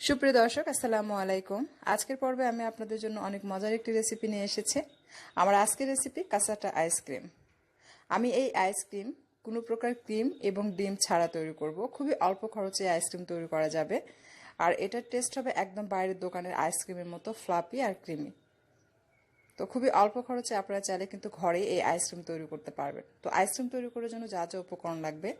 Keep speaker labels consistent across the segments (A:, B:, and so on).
A: সুপ্রিয় দর্শক, আসসালামু আলাইকুম। আজকের পর্বে আমি আপনাদের জন্য অনেক মজার একটি রেসিপি নিয়ে এসেছি। আমার আজকের রেসিপি কাঁচাটা আইসক্রিম আমি এই আইসক্রিম কোনো প্রকার ক্রিম এবং ডিম ছাড়া তৈরি করব। খুবই অল্প খরচে আইসক্রিম তৈরি করা যাবে। আর এটার টেস্ট হবে একদম বাইরের দোকানের আইসক্রিমের মতো ফ্লাপি আর ক্রিমি তো খুবই অল্প খরচে আপনারা চাইলে কিন্তু ঘরে এই আইসক্রিম তৈরি করতে পারবেন। তো আইসক্রিম তৈরি করার জন্য যা যা উপকরণ লাগবে,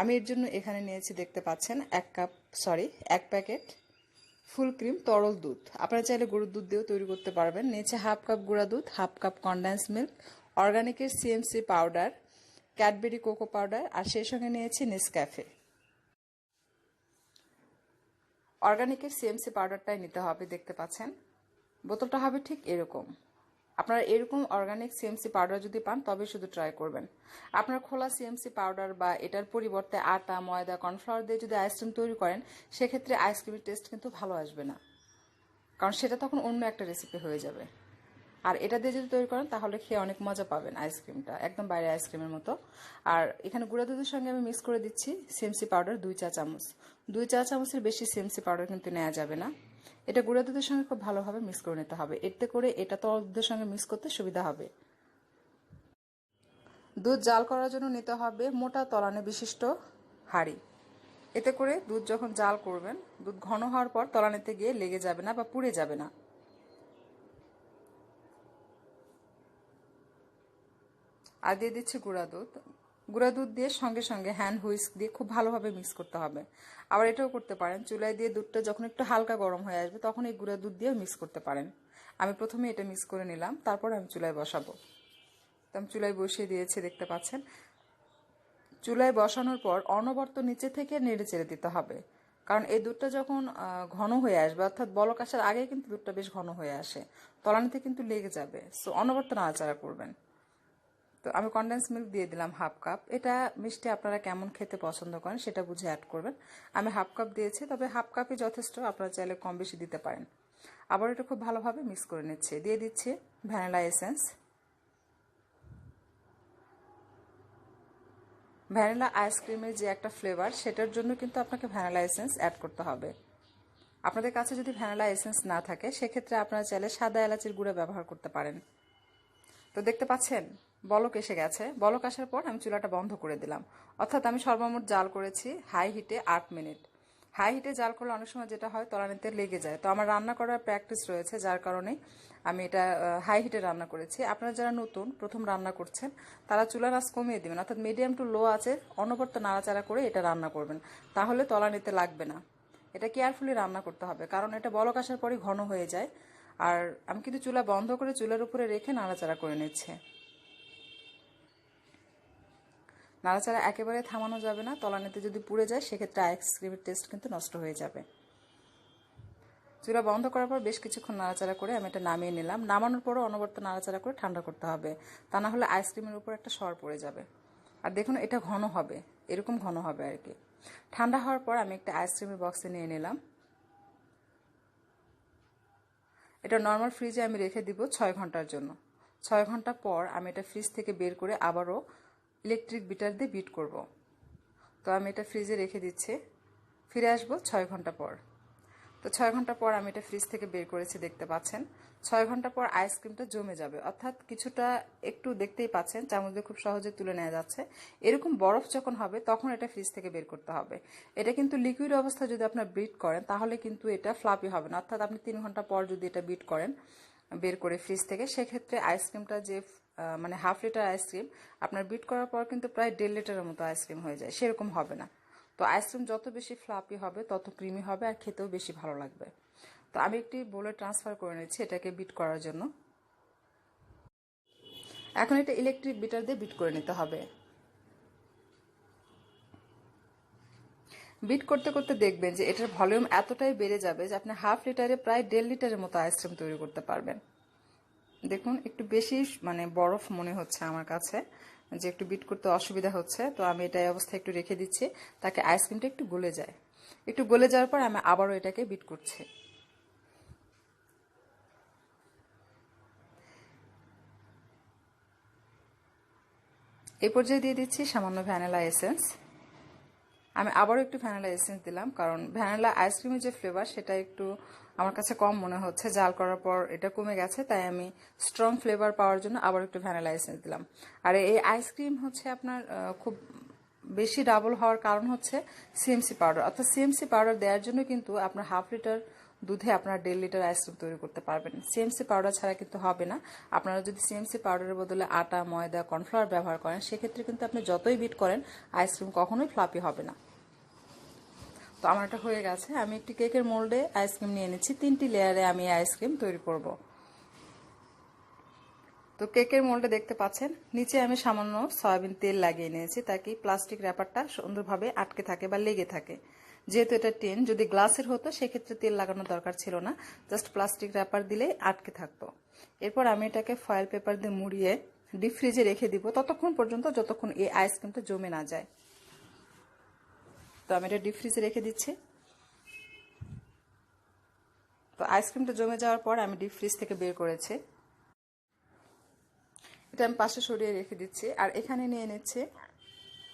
A: আমি এর জন্য এখানে নিয়েছি দেখতে পাচ্ছেন এক কাপ সরি এক প্যাকেট ফুল ক্রিম, তরল দুধ। আপনারা চাইলে গরুর দুধ দিয়েও তৈরি করতে পারবেন। নিচে হাফ কাপ গুঁড়া দুধ, half cup condense milk অর্গানিকের CMC powder Cadbury cocoa powder আর সেই সঙ্গে নিয়েছি নেসক্যাফে অর্গানিকের সিএমসি পাউডারটাই নিতে হবে, দেখতে পাচ্ছেন। বোতলটা হবে ঠিক এরকম। আপনারা এরকম অর্গানিক সিএমসি পাউডার যদি পান, তবে শুধু ট্রাই করবেন। আপনার খোলা সিএমসি পাউডার বা এটার পরিবর্তে আটা, ময়দা কর্নফ্লাওয়ার দিয়ে যদি আইসক্রিম তৈরি করেন, সেক্ষেত্রে আইসক্রিমের টেস্ট কিন্তু ভালো আসবে না। কারণ সেটা তখন অন্য একটা রেসিপি হয়ে যাবে। আর এটা দিয়ে যদি তৈরি করেন, তাহলে খেয়ে অনেক মজা পাবেন আইসক্রিমটা একদম বাইরে আইসক্রিমের মতো। আর এখানে গুঁড়া দুধের সঙ্গে আমি মিক্স করে দিচ্ছি সিএমসি পাউডার দুই চা চামচ। দুই চা চামচের বেশি সিএমসি পাউডার কিন্তু নেওয়া যাবে না। এটা গুঁড়া দুধের সঙ্গে খুব ভালোভাবে মিক্স করে নিতে হবে। এতে করে এটা তরল দুধের সঙ্গে মিক্স করতে সুবিধা হবে। দুধ জাল করার জন্য নিতে হবে মোটা তলানে বিশিষ্ট হাঁড়ি। এতে করে দুধ যখন জাল করবেন, দুধ ঘন হওয়ার পর তলানিতে গিয়ে লেগে যাবে না বা পুড়ে যাবে না। আর দিয়ে দিচ্ছি গুঁড়া দুধ গুঁড়া দুধ দিয়ে সঙ্গে সঙ্গে হ্যান্ড হুইস্ক দিয়ে খুব ভালোভাবে মিক্স করতে হবে। আবার এটাও করতে পারেন, চুলায় দিয়ে দুধটা যখন একটু হালকা গরম হয়ে আসবে তখন এই গুঁড়া দুধ দিয়ে মিক্স করতে পারেন। আমি প্রথমে এটা মিক্স করে নিলাম, তারপর আমি চুলায় বসাবো। তো আমি চুলায় বসিয়ে দিয়েছি, দেখতে পাচ্ছেন? চুলায় বসানোর পর অনবর্ত নিচে থেকে নেড়ে চেড়ে দিতে হবে। কারণ এই দুধটা যখন ঘন হয়ে আসবে, অর্থাৎ বলক আসার আগে কিন্তু দুধটা বেশ ঘন হয়ে আসে, তলানিতে কিন্তু লেগে যাবে। সো অনবর্ত নাড়াচাড়া করবেন। তো আমি কন্ডেন্স মিল্ক দিয়ে দিলাম হাফ কাপ এটা মিষ্টি আপনারা কেমন খেতে পছন্দ করেন সেটা বুঝে অ্যাড করবেন। আমি হাফ কাপ দিয়েছি, তবে হাফ কাপই যথেষ্ট, আপনারা চাইলে কম বেশি দিতে পারেন। আবার এটা খুব ভালোভাবে মিক্স করে নিচ্ছে। দিয়ে দিচ্ছি ভ্যানিলা এসেন্স ভ্যানিলা আইসক্রিমের যে একটা ফ্লেভার সেটার জন্য কিন্তু আপনাকে ভ্যানিলা এসেন্স অ্যাড করতে হবে। আপনাদের কাছে যদি ভ্যানিলা এসেন্স না থাকে, সেক্ষেত্রে আপনারা চাইলে সাদা এলাচির গুঁড়া ব্যবহার করতে পারেন। তো দেখতে পাচ্ছেন? বলক এসে গেছে। বলক আসার পর আমি চুলাটা বন্ধ করে দিলাম। অর্থাৎ আমি সর্বমোট জাল করেছি হাই হিটে আট মিনিট। হাই হিটে জাল করলে অনেক সময় যেটা হয়, তলানিতে লেগে যায়। তো আমার রান্না করার প্র্যাকটিস রয়েছে, যার কারণে আমি এটা হাই হিটে রান্না করেছি। আপনারা যারা নতুন, প্রথম রান্না করছেন, তারা চুলার আঁচ কমিয়ে দেবেন। অর্থাৎ মিডিয়াম টু লো আছে, অনবর্ত নাড়াচাড়া করে এটা রান্না করবেন। তাহলে তলানিতে লাগবে না। এটা কেয়ারফুলি রান্না করতে হবে, কারণ এটা বলক আসার পরই ঘন হয়ে যায়। আর আমি কিন্তু চুলা বন্ধ করে চুলার উপরে রেখে নাড়াচাড়া করে নিচ্ছে। নাড়াচাড়া একেবারে থামানো যাবে না, তলানিতে যদি পুড়ে যায়, সেক্ষেত্রে আইসক্রিমের টেস্ট কিন্তু নষ্ট হয়ে যাবে। চুলা বন্ধ করার পর বেশ কিছুক্ষণ নাড়াচাড়া করে আমি এটা নামিয়ে নিলাম। নামানোর পরও অনবর্ত নাড়াচাড়া করে ঠান্ডা করতে হবে। তা না হলে আইসক্রিমের উপর একটা সর পড়ে যাবে। আর দেখুন, এটা ঘন হবে। এরকম ঘন হবে আর কি। ঠান্ডা হওয়ার পর আমি একটা আইসক্রিমের বক্সে নিয়ে নিলাম। এটা নর্মাল ফ্রিজে আমি রেখে দিব ছয় ঘণ্টার জন্য। ছয় ঘণ্টা পর আমি এটা ফ্রিজ থেকে বের করে আবারও ইলেকট্রিক বিটার দিয়ে বিট করব। তো আমি এটা ফ্রিজে রেখে দিচ্ছি। ফিরে আসব ছয় ঘণ্টা পর। তো ছয় ঘণ্টা পর আমি এটা ফ্রিজ থেকে বের করেছি, দেখতে পাচ্ছেন। ছয় ঘণ্টা পর আইসক্রিমটা জমে যাবে। অর্থাৎ কিছুটা একটু দেখতেই পাচ্ছেন, চামচ দিয়ে খুব সহজে তুলে নেওয়া যাচ্ছে। এরকম বরফ যখন হবে, তখন এটা ফ্রিজ থেকে বের করতে হবে। এটা কিন্তু লিকুইড অবস্থা যদি আপনার বিট করেন, তাহলে কিন্তু এটা ফ্লাপি হবে না। অর্থাৎ আপনি তিন ঘণ্টা পর যদি এটা বিট করেন, বের করে ফ্রিজ থেকে, সেক্ষেত্রে আইসক্রিমটা যে মানে হাফ লিটার আইসক্রিম আপনার বিট করার পর কিন্তু প্রায় দেড় লিটারের মতো আইসক্রিম হয়ে যায়। সেরকম হবে না। তো আইসক্রিম যত বেশি ফ্লাপি হবে, তত ক্রিমি হবে আর খেতেও বেশি ভালো লাগবে। তো আমি একটি বোলে ট্রান্সফার করে নিচ্ছি এটাকে বিট করার জন্য। এখন এটা ইলেকট্রিক বিটার দিয়ে বিট করে নিতে হবে। বিট করতে করতে দেখবেন যে এটার ভলিউম এতটাই বেড়ে যাবে যে আপনি হাফ লিটারে প্রায় দেড় লিটারের মতো আইসক্রিম তৈরি করতে পারবেন। দেখুন, একটু বেশি মানে বরফ মনে হচ্ছে আমার কাছে, যে একটু বিট করতে অসুবিধা হচ্ছে, তো আমি এটা অবস্থায় একটু রেখে দিচ্ছি, তাকে আইসক্রিমটা একটু গলে যায়। একটু গলে যাওয়ার পর আমি আবারও এটাকে বিট করছি। এই পর্যায়ে দিয়ে দিচ্ছি সামান্য ভ্যানিলা এসেন্স। আমি আবারও একটু ভ্যানিলা এসেন্স দিলাম, কারণ ভ্যানিলা আইসক্রিমের যে ফ্লেভার সেটা একটু আমার কাছে কম মনে হচ্ছে। জাল করার পর এটা কমে গেছে, তাই আমি স্ট্রং ফ্লেভার পাওয়ার জন্য আবার একটু ভ্যানিলা এসেন্স দিলাম। আর এই আইসক্রিম হচ্ছে আপনার খুব বেশি ডাবল হওয়ার কারণ হচ্ছে সিএমসি পাউডার অর্থাৎ সিএমসি পাউডার দেওয়ার জন্য কিন্তু আপনার হাফ লিটার দুধে আপনার দেড় লিটার আইসক্রিম তৈরি করতে পারবেন। সিএমসি পাউডার ছাড়া কিন্তু হবে না। আপনারা যদি সিএমসি পাউডারের বদলে আটা, ময়দা কর্নফ্লাওয়ার ব্যবহার করেন, সেক্ষেত্রে কিন্তু আপনি যতই বিট করেন আইসক্রিম কখনোই ফ্লাপি হবে না। তো আমার এটা হয়ে গেছে। আমি একটি কেকের মোল্ডে আইসক্রিম নিয়ে নিচ্ছি তিনটি লেয়ারে আমি আইসক্রিম তৈরি করব। তো কেকের মোল্ডে দেখতে পাচ্ছেন, নিচে আমি সামান্য সয়াবিন তেল লাগিয়ে নিয়েছি তাকে প্লাস্টিক র্যাপারটা সুন্দরভাবে আটকে থাকে বা লেগে থাকে। যেহেতু এটা টেন, যদি গ্লাসের হতো, সেক্ষেত্রে তেল লাগানোর দরকার ছিল না। জাস্ট প্লাস্টিক র্যাপার দিলেই আটকে থাকতো এরপর আমি এটাকে ফয়েল পেপার দিয়ে মুড়িয়ে ডিপ ফ্রিজে রেখে দিব, ততক্ষণ পর্যন্ত যতক্ষণ এই আইসক্রিমটা জমে না যায়। তো আমি এটা ডিপ ফ্রিজে রেখে দিচ্ছি। তো আইসক্রিমটা জমে যাওয়ার পর আমি ডিপ ফ্রিজ থেকে বের করেছি। এটা আমি পাশে সরিয়ে রেখে দিচ্ছি। আর এখানে নিয়ে নিচ্ছে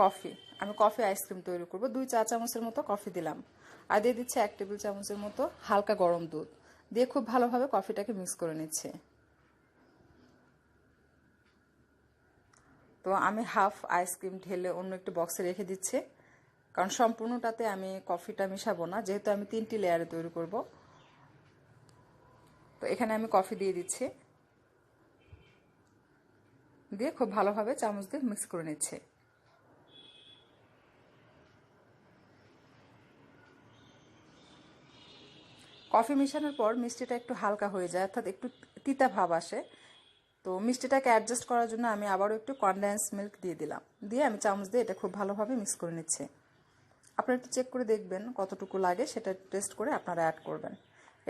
A: কফি আমি কফি আইসক্রিম তৈরি করব। দুই চা চামচের মতো কফি দিলাম। আর দিয়ে দিচ্ছে এক টেবিল চামচের মতো হালকা গরম দুধ। দিয়ে খুব ভালোভাবে কফিটাকে মিক্স করে নিচ্ছে। তো আমি হাফ আইসক্রিম ঢেলে অন্য একটি বক্সে রেখে দিচ্ছি। কারণ সম্পূর্ণটাতে আমি কফিটা মিশাবো না। যেহেতু আমি তিনটি লেয়ারে তৈরি করব। তো এখানে আমি কফি দিয়ে দিচ্ছি। দিয়ে খুব ভালোভাবে চামচ দিয়ে মিক্স করে নিচ্ছে। কফি মেশানোর পর মিষ্টিটা একটু হালকা হয়ে যায়, অর্থাৎ একটু তিতা ভাব আসে। তো মিষ্টিটাকে অ্যাডজাস্ট করার জন্য আমি আবারও একটু কনডেন্স মিল্ক দিয়ে দিলাম। দিয়ে আমি চামচ দিয়ে এটা খুব ভালোভাবে মিক্স করে নিচ্ছি। আপনারা একটু চেক করে দেখবেন কতটুকু লাগে, সেটা টেস্ট করে আপনারা অ্যাড করবেন।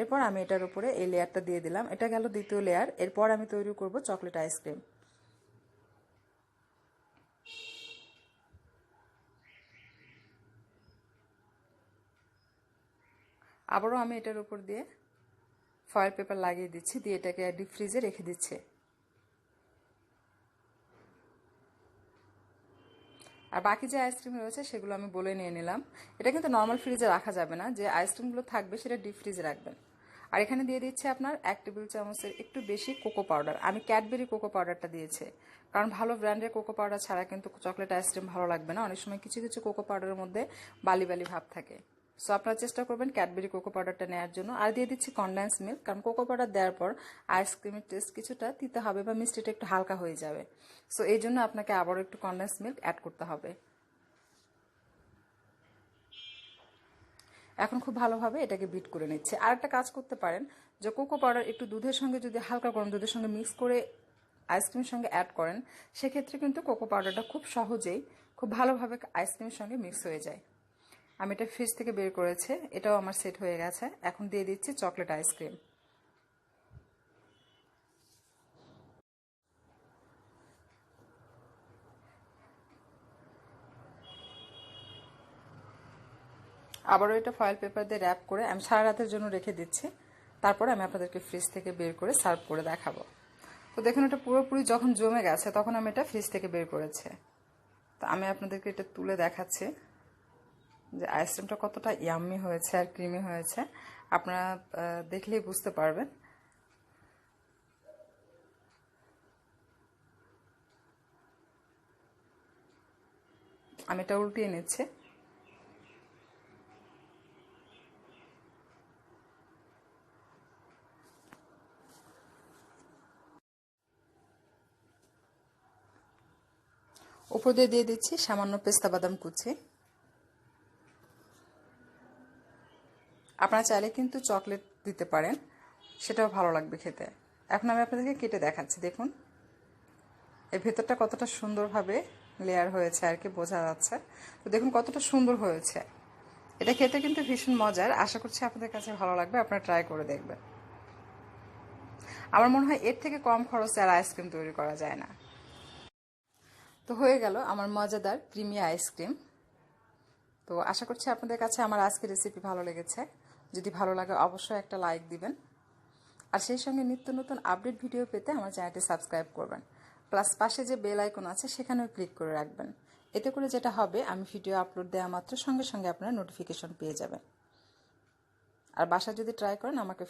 A: এরপর আমি এটার উপরে এই লেয়ারটা দিয়ে দিলাম। এটা গেল দ্বিতীয় লেয়ার এরপর আমি তৈরি করব চকলেট আইসক্রিম আবারও আমি এটার উপর দিয়ে ফয়েল পেপার লাগিয়ে দিচ্ছি, দিয়ে এটাকে ডিপ ফ্রিজে রেখে দিচ্ছে। আর বাকি যে আইসক্রিম রয়েছে, সেগুলো আমি বলে নিয়ে নিলাম। এটা কিন্তু নর্মাল ফ্রিজে রাখা যাবে না, যে আইসক্রিমগুলো থাকবে সেটা ডিপ ফ্রিজে রাখবেন। আর এখানে দিয়ে দিচ্ছে আপনার এক টেবিল চামচের একটু বেশি কোকো পাউডার আমি ক্যাডবেরি কোকো পাউডারটা দিয়েছি, কারণ ভালো ব্র্যান্ডের কোকো পাউডার ছাড়া কিন্তু চকলেট আইসক্রিম ভালো লাগবে না। অনেক সময় কিছু কিছু কোকো পাউডারের মধ্যে বালি বালি ভাব থাকে। সো আপনারা চেষ্টা করবেন ক্যাডবেরি কোকো পাউডারটা নেওয়ার জন্য। আর দিয়ে দিচ্ছি কনডেন্স মিল্ক কারণ কোকো পাউডার দেওয়ার পর আইসক্রিমের টেস্ট কিছুটা দিতে হবে বা মিষ্টিটা একটু হালকা হয়ে যাবে। সো এই জন্য আপনাকে আবারও একটু কনডেন্স মিল্ক অ্যাড করতে হবে। এখন খুব ভালোভাবে এটাকে বিট করে নিচ্ছে। আর একটা কাজ করতে পারেন, যে কোকো পাউডার একটু দুধের সঙ্গে যদি হালকা গরম দুধের সঙ্গে মিক্স করে আইসক্রিমের সঙ্গে অ্যাড করেন, সেক্ষেত্রে কিন্তু কোকো পাউডারটা খুব সহজেই, খুব ভালোভাবে আইসক্রিমের সঙ্গে মিক্স হয়ে যায়। আমি এটা ফ্রিজ থেকে বের করেছে, এটাও আমার সেট হয়ে গেছে। এখন দিয়ে দিচ্ছি চকলেট আইসক্রিম আবারও এটা ফয়েল পেপার দিয়ে র্যাপ করে আমি সারা রাতের জন্য রেখে দিচ্ছি। তারপরে আমি আপনাদেরকে ফ্রিজ থেকে বের করে সার্ভ করে দেখাবো। তো দেখুন, এটা পুরোপুরি যখন জমে গেছে, তখন আমি এটা ফ্রিজ থেকে বের করেছে। তো আমি আপনাদেরকে এটা তুলে দেখাচ্ছি। যে আইসক্রিমটা কতটা ইয়াম্মি হয়েছে আর ক্রিমি হয়েছে, আপনারা দেখলেই বুঝতে পারবেন। আমি এটা উল্টিয়ে নিচ্ছি। উপর দিয়ে দিয়ে দিচ্ছি সামান্য পেস্তা বাদাম কুচি। আপনারা চাইলে কিন্তু চকলেট দিতে পারেন। সেটাও ভালো লাগবে খেতে। এখন আমি আপনাদেরকে কেটে দেখাচ্ছি, দেখুন। এর ভেতরটা কতটা সুন্দরভাবে লেয়ার হয়েছে আর কি, বোঝা যাচ্ছে। তো দেখুন কতটা সুন্দর হয়েছে। এটা খেতে কিন্তু ভীষণ মজার। আশা করছি আপনাদের কাছে ভালো লাগবে। আপনারা ট্রাই করে দেখবেন। আমার মনে হয় এর থেকে কম খরচে আর আইসক্রিম তৈরি করা যায় না। তো হয়ে গেল আমার মজাদার ক্রিমি আইসক্রিম তো আশা করছি আপনাদের কাছে আমার আজকের রেসিপি ভালো লেগেছে। যদি ভালো লাগে অবশ্যই একটা লাইক দিবেন। আর সেই সঙ্গে নিত্য নতুন আপডেট ভিডিও পেতে আমার চ্যানেলটি সাবস্ক্রাইব করবেন। প্লাস পাশে যে বেল আইকন আছে, সেখানেও ক্লিক করে রাখবেন। এতে করে যেটা হবে, আমি ভিডিও আপলোড দেওয়া মাত্র সঙ্গে সঙ্গে আপনারা নোটিফিকেশন পেয়ে যাবেন। আর বাসা যদি ট্রাই করেন, আমাকে